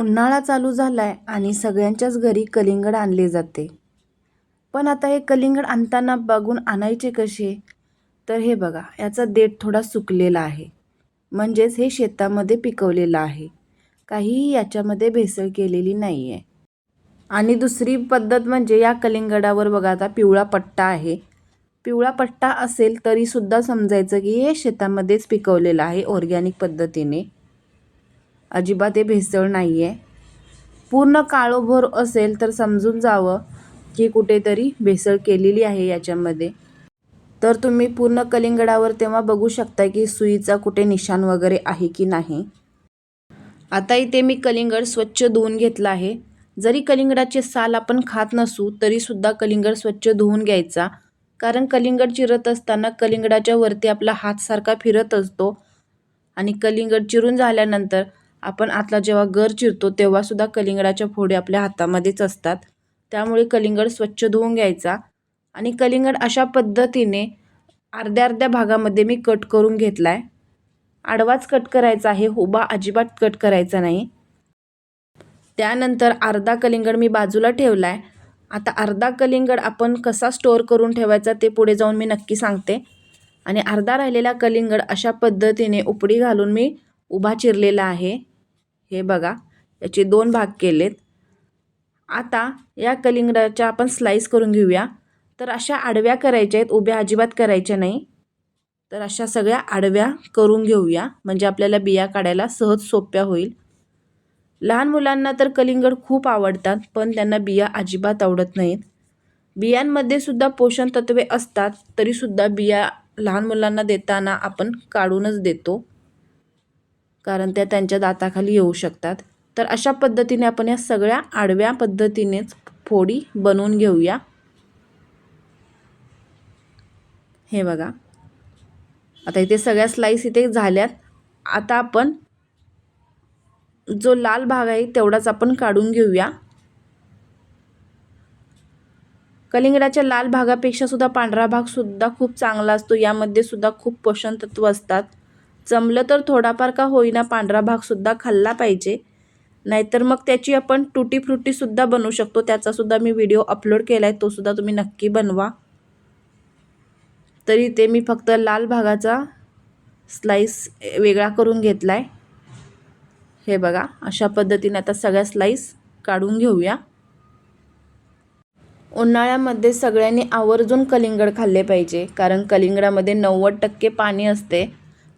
उन्हाळा चालू झाला आहे आणि सगळ्यांच्याच घरी कलिंगड आणले जाते. पण आता हे कलिंगड आणताना बघून आणायचे कसे? तर हे बघा याचा देठ थोडा सुकलेला आहे. म्हणजेच हे शेतामध्ये पिकवलेलं आहे. काहीही याच्यामध्ये भेसळ केलेली नाही आहे आणि दुसरी पद्धत म्हणजे या कलिंगडावर बघा आता पिवळा पट्टा आहे. पिवळा पट्टा असेल तरीसुद्धा समजायचं की हे शेतामध्येच पिकवलेलं आहे ऑर्गॅनिक पद्धतीने. अजिबात हे भेसळ नाही आहे पूर्ण काळोभोर असेल तर समजून जावं की कुठेतरी भेसळ केलेली आहे याच्यामध्ये. तर तुम्ही पूर्ण कलिंगडावर तेव्हा बघू शकता की सुईचा कुठे निशाण वगैरे आहे की नाही. आता इथे मी कलिंगड स्वच्छ धुवून घेतलं आहे. जरी कलिंगडाचे साल आपण खात नसू तरीसुद्धा कलिंगड स्वच्छ धुवून घ्यायचा. कारण कलिंगड चिरत असताना कलिंगडाच्या वरती आपला हात सारखा फिरत असतो. आणि कलिंगड चिरून झाल्यानंतर आपण आतला जेव्हा गर चिरतो तेव्हासुद्धा कलिंगडाच्या फोडी आपल्या हातामध्येच असतात. त्यामुळे कलिंगड स्वच्छ धुवून घ्यायचा आणि कलिंगड अशा पद्धतीने अर्ध्या अर्ध्या भागामध्ये मी कट करून घेतला आहे आडवाच कट करायचा आहे उभा अजिबात कट करायचा नाही. त्यानंतर अर्धा कलिंगड मी बाजूला ठेवला आहे आता अर्धा कलिंगड आपण कसा स्टोअर करून ठेवायचा ते पुढे जाऊन मी नक्की सांगते. आणि अर्धा राहिलेला कलिंगड अशा पद्धतीने उपडी घालून मी उभा चिरलेला आहे. हे बघा याचे दोन भाग केलेत. आता या कलिंगडाच्या आपण स्लाईस करून घेऊया. तर अशा आडव्या करायच्या आहेत उभ्या अजिबात करायच्या नाही. तर अशा सगळ्या आडव्या करून घेऊया म्हणजे आपल्याला बिया काढायला सहज सोप्या होईल. लहान मुलांना तर कलिंगड खूप आवडतात पण त्यांना बिया अजिबात आवडत नाहीत. बियांमध्ये सुद्धा पोषण तत्वे असतात तरीसुद्धा बिया लहान मुलांना देताना आपण काढूनच देतो. कारण त्या त्यांच्या दाताखाली येऊ शकतात. तर अशा पद्धतीने आपण या सगळ्या आडव्या पद्धतीनेच फोडी बनवून घेऊया. हे बघा. आता इथे सगळ्या स्लाईस इथे झाल्यात. आता आपण जो लाल भाग आहे तेवढाच आपण काढून घेऊया. कलिंगडाच्या लाल भागापेक्षा सुद्धा पांढरा भाग सुद्धा खूप चांगला असतो. यामध्ये सुद्धा खूप पोषण तत्व असतात. जमलं तर थोडाफार का होईना पांढरा भागसुद्धा खाल्ला पाहिजे. नाहीतर मग त्याची आपण तुटी फ्रुटीसुद्धा बनवू शकतो. त्याचासुद्धा मी व्हिडिओ अपलोड केला आहे तोसुद्धा तुम्ही नक्की बनवा. तरी ते मी फक्त लाल भागाचा स्लाईस वेगळा करून घेतला आहे हे बघा अशा पद्धतीने आता सगळ्या स्लाईस काढून घेऊया. उन्हाळ्यामध्ये सगळ्यांनी आवर्जून कलिंगड खाल्ले पाहिजे कारण कलिंगडामध्ये नव्वद टक्के पाणी असते.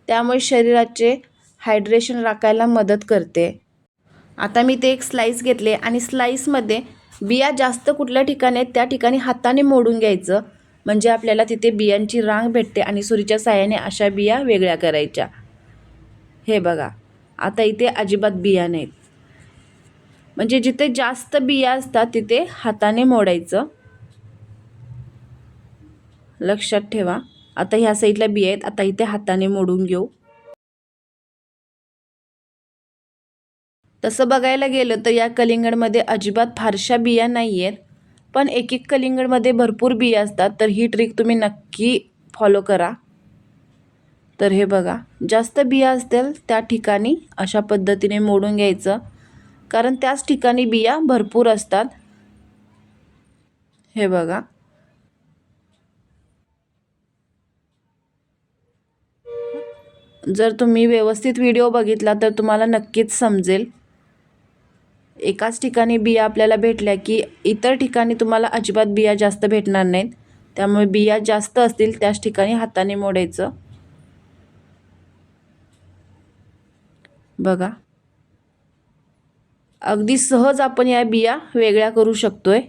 त्यामुळे शरीराचे हायड्रेशन राखायला मदत करते. आता मी ते एक स्लाईस घेतले आणि स्लाईसमध्ये बिया जास्त कुठल्या ठिकाणी आहेत त्या ठिकाणी हाताने मोडून घ्यायचं. म्हणजे आपल्याला तिथे बियांची रांग भेटते आणि सुरीच्या साह्याने अशा बिया वेगळ्या करायच्या. हे बघा आता इथे अजिबात बिया नाहीत. म्हणजे जिथे जास्त बिया असतात तिथे हाताने मोडायचं. लक्षात ठेवा. आता ह्या साईडला बिया आहेत. आता इथे हाताने मोडून घेऊ. तसं बघायला गेलं तर या कलिंगडमध्ये अजिबात फारशा बिया नाही आहेत. पण एक एक कलिंगडमध्ये भरपूर बिया असतात. तर ही ट्रिक तुम्ही नक्की फॉलो करा. तर हे बघा जास्त बिया असतील त्या ठिकाणी अशा पद्धतीने मोडून घ्यायचं. कारण त्याच ठिकाणी बिया भरपूर असतात. हे बघा. जर तुम्ही व्यवस्थित व्हिडिओ बघितला तर तुम्हाला नक्कीच समजेल. एकाच ठिकाणी बिया आपल्याला भेटल्या की इतर ठिकाणी तुम्हाला अजिबात बिया जास्त भेटणार नाहीत. त्यामुळे बिया जास्त असतील त्याच ठिकाणी हाताने मोडायचं. बघा. अगदी सहज आपण या बिया वेगळ्या करू शकतोय.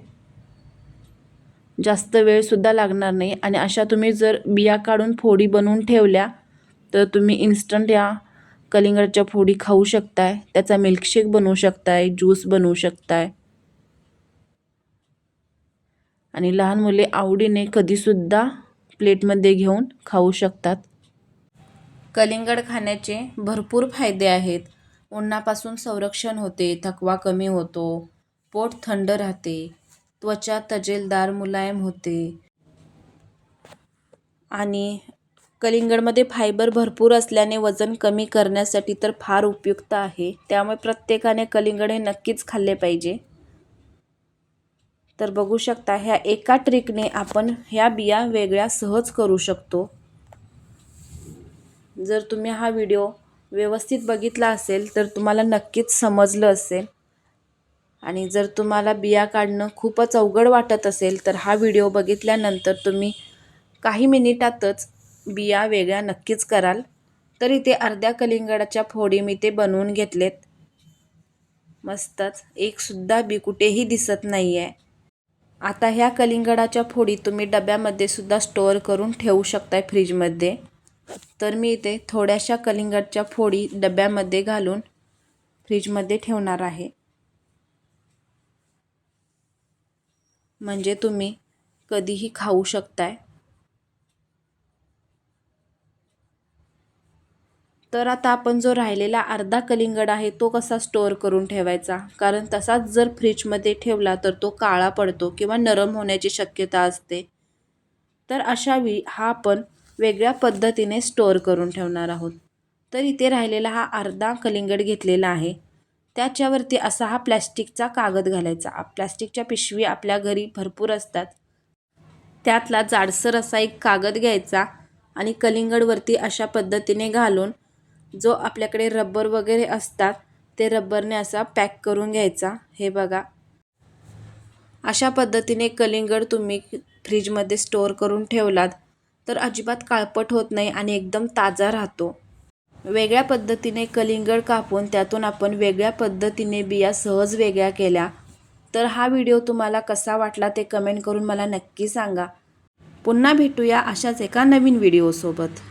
जास्त वेळसुद्धा लागणार नाही आणि अशा तुम्ही जर बिया काढून फोडी बनवून ठेवल्या तर तुम्ही इन्स्टंट या. कलिंगडच्या फोडी खाऊ शकताय. त्याचा मिल्कशेक बनवू शकताय. ज्यूस बनवू शकताय. आणि लहान मुले आवडीने कधीसुद्धा प्लेटमध्ये घेऊन खाऊ शकतात. कलिंगड खाण्याचे भरपूर फायदे आहेत. उन्हापासून संरक्षण होते. थकवा कमी होतो. पोट थंड राहते. त्वचा तजेलदार मुलायम होते. आणि कलिंगडमध्ये फायबर भरपूर असल्याने वजन कमी करण्यासाठी तर फार उपयुक्त आहे. त्यामुळे प्रत्येकाने कलिंगड हे नक्कीच खाल्ले पाहिजे. तर बघू शकता ह्या एका ट्रिकने आपण ह्या बिया वेगळ्या सहज करू शकतो. जर तुम्ही हा व्हिडिओ व्यवस्थित बघितला असेल तर तुम्हाला नक्कीच समजलं असेल. आणि जर तुम्हाला बिया काढणं खूपच अवघड वाटत असेल तर हा व्हिडिओ बघितल्यानंतर तुम्ही काही मिनिटातच बिया वेगळ्या नक्कीच कराल. तर इथे अर्ध्या कलिंगडाच्या फोडी मी ते बनवून घेतलेत. मस्तच. एकसुद्धा बी कुठेही दिसत नाही आहे आता ह्या कलिंगडाच्या फोडी तुम्ही डब्यामध्ये सुद्धा स्टोअर करून ठेवू शकताय फ्रीजमध्ये. तर मी इथे थोड्याशा कलिंगडच्या फोडी डब्यामध्ये घालून फ्रीजमध्ये ठेवणार आहे. म्हणजे तुम्ही कधीही खाऊ शकताय. तर आता आपण जो राहिलेला अर्धा कलिंगड आहे तो कसा स्टोअर करून ठेवायचा? कारण तसाच जर फ्रीजमध्ये ठेवला तर तो काळा पडतो किंवा नरम होण्याची शक्यता असते. तर अशा वेळी हा आपण वेगळ्या पद्धतीने स्टोअर करून ठेवणार आहोत. तर इथे राहिलेला हा अर्धा कलिंगड घेतलेला आहे. त्याच्यावरती असा हा प्लॅस्टिकचा कागद घालायचा. प्लॅस्टिकच्या पिशवी आपल्या घरी भरपूर असतात. त्यातला जाडसर असा एक कागद घ्यायचा आणि कलिंगडवरती अशा पद्धतीने घालून जो आपल्याकडे रबर वगैरे असतात ते रबरने असा पॅक करून घ्यायचा. हे बघा. अशा पद्धतीने कलिंगड तुम्ही फ्रीजमध्ये स्टोअर करून ठेवलात तर अजिबात काळपट होत नाही आणि एकदम ताजा राहतो. वेगळ्या पद्धतीने कलिंगड कापून त्यातून आपण वेगळ्या पद्धतीने बिया सहज वेगळ्या केल्या. तर हा व्हिडिओ तुम्हाला कसा वाटला ते कमेंट करून मला नक्की सांगा. पुन्हा भेटूया अशाच एका नवीन व्हिडिओसोबत.